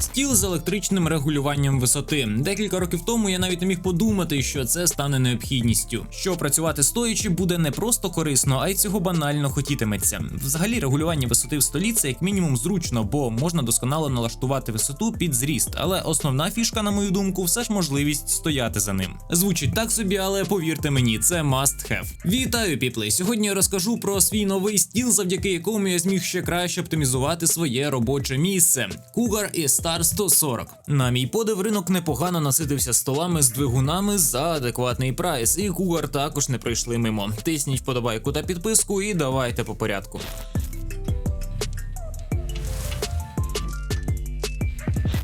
Стіл з електричним регулюванням висоти. Декілька років тому я навіть не міг подумати, що це стане необхідністю. Що працювати стоячи буде не просто корисно, а й цього банально хотітиметься. Взагалі, регулювання висоти в столі це як мінімум зручно, бо можна досконало налаштувати висоту під зріст. Але основна фішка, на мою думку, все ж можливість стояти за ним. Звучить так собі, але повірте мені, це must have. Вітаю, піпли! Сьогодні я розкажу про свій новий стіл, завдяки якому я зміг ще краще оптимізувати своє робоче місце. Cougar і Star 140. На мій подив, ринок непогано наситився столами з двигунами за адекватний прайс, і кугар також не пройшли мимо. Тисніть вподобайку та підписку, і давайте по порядку.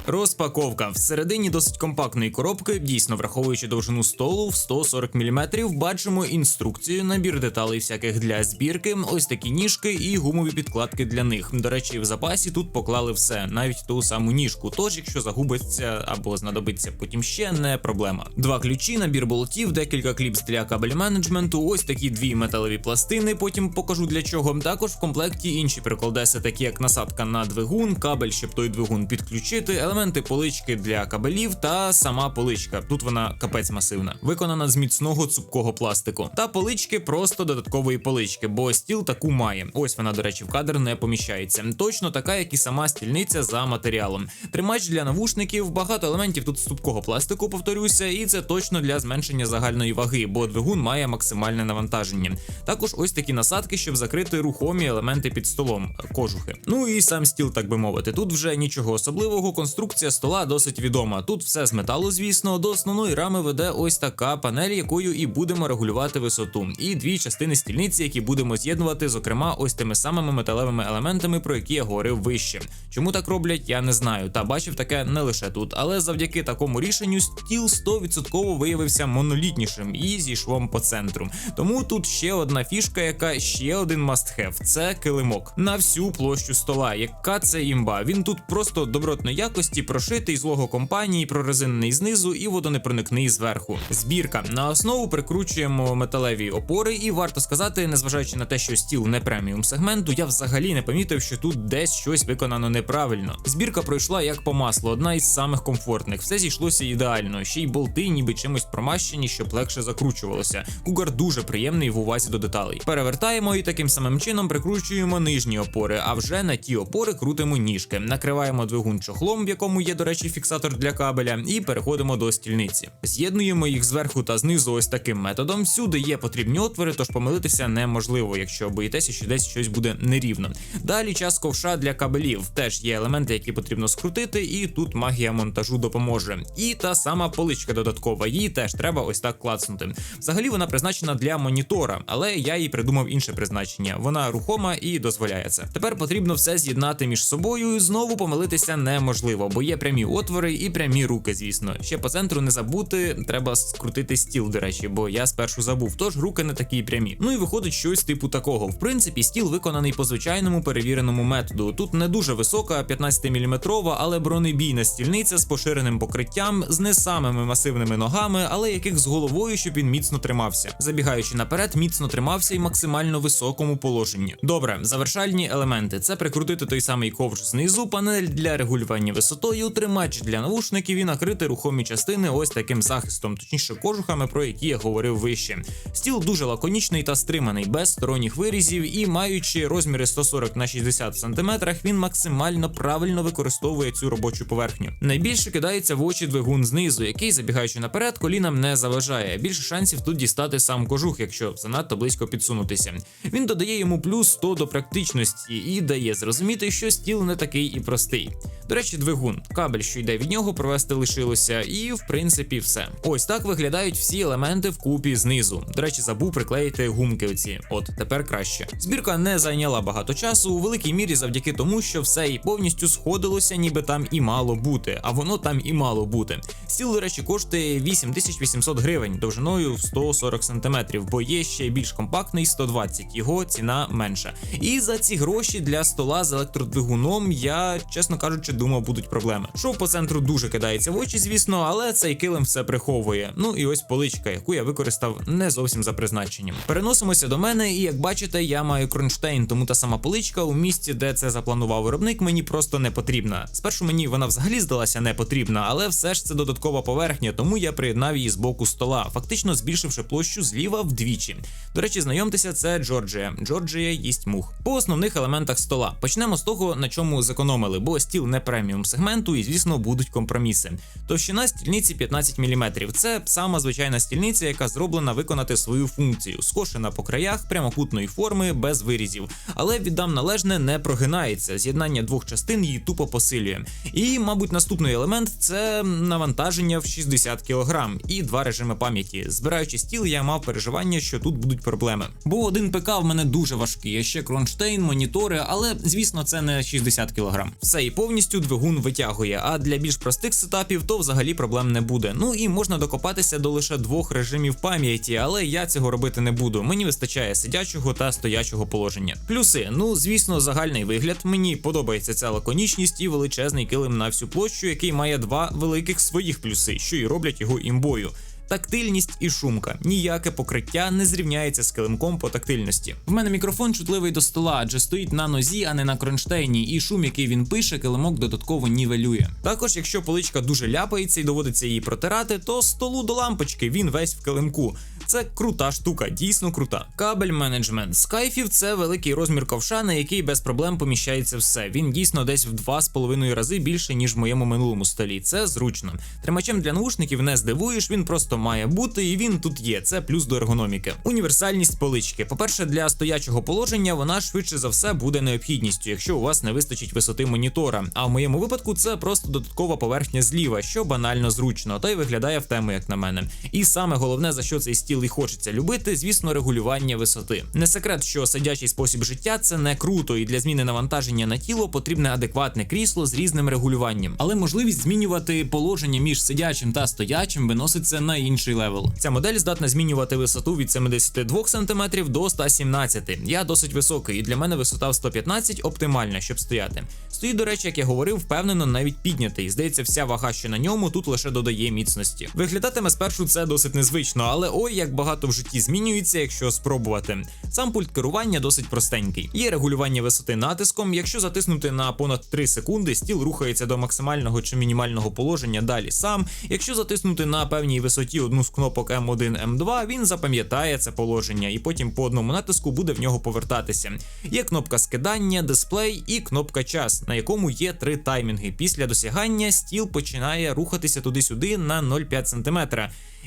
Розпаковка всередині досить компактної коробки, дійсно враховуючи довжину столу в 140 мм, бачимо інструкцію, набір деталей всяких для збірки, ось такі ніжки і гумові підкладки для них. До речі, в запасі тут поклали все, навіть ту саму ніжку. Тож, якщо загубиться або знадобиться потім ще, не проблема. Два ключі, набір болтів, декілька кліпс для кабель менеджменту, ось такі дві металеві пластини. Потім покажу для чого. Також в комплекті інші приколдеси, такі як насадка на двигун, кабель, щоб той двигун підключити елементи полички для кабелів та сама поличка. Тут вона капець масивна, виконана з міцного цупкого пластику. Та полички просто додаткової полички, бо стіл таку має. Ось вона, до речі, в кадр не поміщається. Точно така, як і сама стільниця за матеріалом. Тримач для навушників, багато елементів тут з цупкого пластику, повторюся, і це точно для зменшення загальної ваги, бо двигун має максимальне навантаження. Також ось такі насадки, щоб закрити рухомі елементи під столом, кожухи. Ну і сам стіл, так би мовити. Тут вже нічого особливого. Конструкція стола досить відома. Тут все з металу, звісно. До основної рами веде ось така панель, якою і будемо регулювати висоту. І дві частини стільниці, які будемо з'єднувати, зокрема, ось тими самими металевими елементами, про які я говорив вище. Чому так роблять, я не знаю. Та бачив таке не лише тут, але завдяки такому рішенню стіл 100% виявився монолітнішим і зі швом по центру. Тому тут ще одна фішка, яка ще один must have – це килимок на всю площу стола. Яка це імба? Він тут просто добротної якості, прошитий з лого компанії, прорезинений знизу і водонепроникний зверху. Збірка на основу прикручуємо металеві опори, і варто сказати, незважаючи на те, що стіл не преміум сегменту, я взагалі не помітив, що тут десь щось виконано неправильно. Збірка пройшла як по маслу, одна із самих комфортних. Все зійшлося ідеально. Ще й болти, ніби чимось промащені, щоб легше закручувалося. Кугар дуже приємний в увазі до деталей. Перевертаємо і таким самим чином прикручуємо нижні опори, а вже на ті опори крутимо ніжки. Накриваємо двигун чохлом, в якому є, до речі, фіксатор для кабеля, і переходимо до стільниці. З'єднуємо їх зверху та знизу ось таким методом. Всюди є потрібні отвори, тож помилитися неможливо, якщо боїтеся, що десь щось буде нерівно. Далі час ковша для кабелів. Теж є елементи, які потрібно скрутити, і тут магія монтажу допоможе. І та сама поличка додаткова, її теж треба ось так клацнути. Взагалі вона призначена для монітора, але я їй придумав інше призначення. Вона рухома і дозволяє це. Тепер потрібно все з'єднати між собою. і Знову помилитися неможливо, бо є прямі отвори і прямі руки, звісно. Ще по центру не забути, треба скрутити стіл, до речі, бо я спершу забув, тож руки не такі прямі. Ну і виходить щось типу такого. В принципі, стіл виконаний по звичайному перевіреному методу. Тут не дуже висока, 15-мм, але бронебійна стільниця з поширеним покриттям, з не самими масивними ногами, але яких з головою, щоб він міцно тримався. Забігаючи наперед, міцно тримався і максимально високому положенні. Добре, завершальні елементи це прикрутити той самий ковш знизу, панель для регулювання висотою, тримач для навушників і накрити рухомі частини ось таким захистом, точніше кожухами, про які я говорив вище. Стіл дуже лаконічний та стриманий, без сторонніх вирізів, і маючи розміри 140 на 60 см, він максимально правильно використовує цю робочу поверхню. Найбільше кидається в очі двигун знизу, який, забігаючи наперед, колінам не заважає. Більше шансів тут дістати сам кожух, якщо занадто близько підсунутися. Він додає йому плюс 100 до практичності і дає зрозуміти, що стіл не такий і простий. До речі, двигун, кабель, що йде від нього, провести лишилося, і в принципі все. Ось так виглядають всі елементи вкупі знизу. До речі, забув приклеїти гумки. Оці, от тепер краще. Збірка не зайняла багато часу у великій мірі завдяки тому, що все і повністю сходилося, ніби там і мало бути, а воно там і мало бути. Стіл, до речі, коштує 8800 гривень довжиною в 140 см, бо є ще більш компактний 120, його ціна менша. І за ці гроші для стола з електродвигуном я, чесно кажучи, думав, будуть проблеми. Шов по центру дуже кидається в очі, звісно, але цей килим все приховує. Ну і ось поличка, яку я використав не зовсім за призначенням. Переносимося до мене, і як бачите, я маю кронштейн, тому та сама поличка у місці, де це запланував виробник, мені просто не потрібна. Спершу мені вона взагалі здалася не потрібна, але все ж це додаткова поверхня, тому я приєднав її з боку стола, фактично збільшивши площу зліва вдвічі. До речі, знайомтеся, це Джорджія. Джорджія їсть мух. По основних елементах стола почнемо з того, на чому зекономили, бо стіл не преміум сегменту, і звісно будуть компроміси. Товщина стільниці 15 мм. Це сама звичайна стільниця, яка зроблена виконати свою функцію, скошена по краях прямокутної форми без вирізів. Але віддам належне не прогинається. З'єднання двох частин її тупо посилює. І, мабуть, наступний елемент це навантаження в 60 кг і два режими пам'яті. Збираючи стіл, я мав переживання, що тут будуть проблеми. Бо один ПК в мене дуже важкий, а ще кронштейн, монітори, але звісно, це не 60 кг. Все і повністю двигун витягує. А для більш простих сетапів то взагалі проблем не буде. Ну і можна докопатися до лише двох режимів пам'яті, але я цього робити не буду. Мені вистачає сидячого та стоячого положення. Плюси, ну звісно, загальний вигляд. Мені подобається ця лаконічність і величезний килим на всю площу, який має два великих своїх плюси, що і роблять його імбою. Тактильність і шумка. Ніяке покриття не зрівняється з килимком по тактильності. В мене мікрофон чутливий до стола, адже стоїть на нозі, а не на кронштейні, і шум, який він пише, килимок додатково нівелює. Також, якщо поличка дуже ляпається і доводиться її протирати, то столу до лампочки він весь в килимку. Це крута штука, дійсно крута. Кабель менеджмент кайфів це великий розмір ковша, на який без проблем поміщається все. Він дійсно десь в 2,5 рази більше, ніж в моєму минулому столі. Це зручно. Тримачем для наушників не здивуєш, він просто має бути, і він тут є. Це плюс до ергономіки. Універсальність полички. По-перше, для стоячого положення вона швидше за все буде необхідністю, якщо у вас не вистачить висоти монітора. А в моєму випадку це просто додаткова поверхня зліва, що банально зручно, та й виглядає в тему, як на мене. І саме головне, за що цей стіл і хочеться любити, звісно, регулювання висоти. Не секрет, що сидячий спосіб життя це не круто, і для зміни навантаження на тіло потрібне адекватне крісло з різним регулюванням. Але можливість змінювати положення між сидячим та стоячим виноситься на інший левел. Ця модель здатна змінювати висоту від 72 см до 117 Я досить високий, і для мене висота в 115 оптимальна, щоб стояти. Стоїть, до речі, як я говорив, впевнено, навіть піднятий. Здається, вся вага, що на ньому, тут лише додає міцності. Виглядатиме спершу це досить незвично, але ой, як багато в житті змінюється, якщо спробувати. Сам пульт керування досить простенький. Є регулювання висоти натиском. Якщо затиснути на понад 3 секунди, стіл рухається до максимального чи мінімального положення далі сам. Якщо затиснути на певній висоті одну з кнопок М1, М2, він запам'ятає це положення, і потім по одному натиску буде в нього повертатися. Є кнопка скидання, дисплей і кнопка час, на якому є три таймінги. Після досягання стіл починає рухатися туди-сюди на 0,5 см.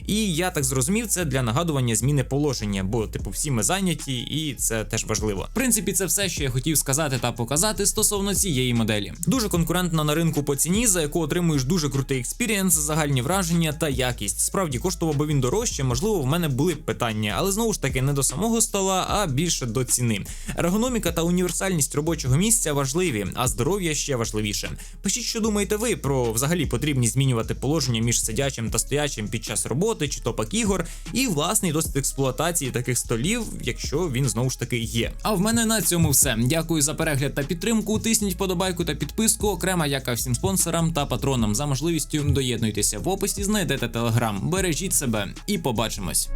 І я так зрозумів, це для нагадування зміни положення, бо типу всі ми зайняті, і це теж важливо. В принципі, це все, що я хотів сказати та показати стосовно цієї моделі. Дуже конкурентна на ринку по ціні, за яку отримуєш дуже крутий експірієнс, загальні враження та якість. Справді коштував би він дорожче, можливо, в мене були б питання, але знову ж таки не до самого стола, а більше до ціни. Ергономіка та універсальність робочого місця важливі, а здоров'я ще важливіше. Пишіть, що думаєте ви про взагалі потрібність змінювати положення між сидячим та стоячим під час роботи чи то пак ігор, і власний досвід експлуатації таких столів, якщо він знову ж таки є. А в мене на цьому все. Дякую за перегляд та підтримку. Тисніть вподобайку та підписку. Окрема яка всім спонсорам та патронам за можливістю доєднуйтеся в описі. Знайдете телеграм. Бережіть себе і побачимось.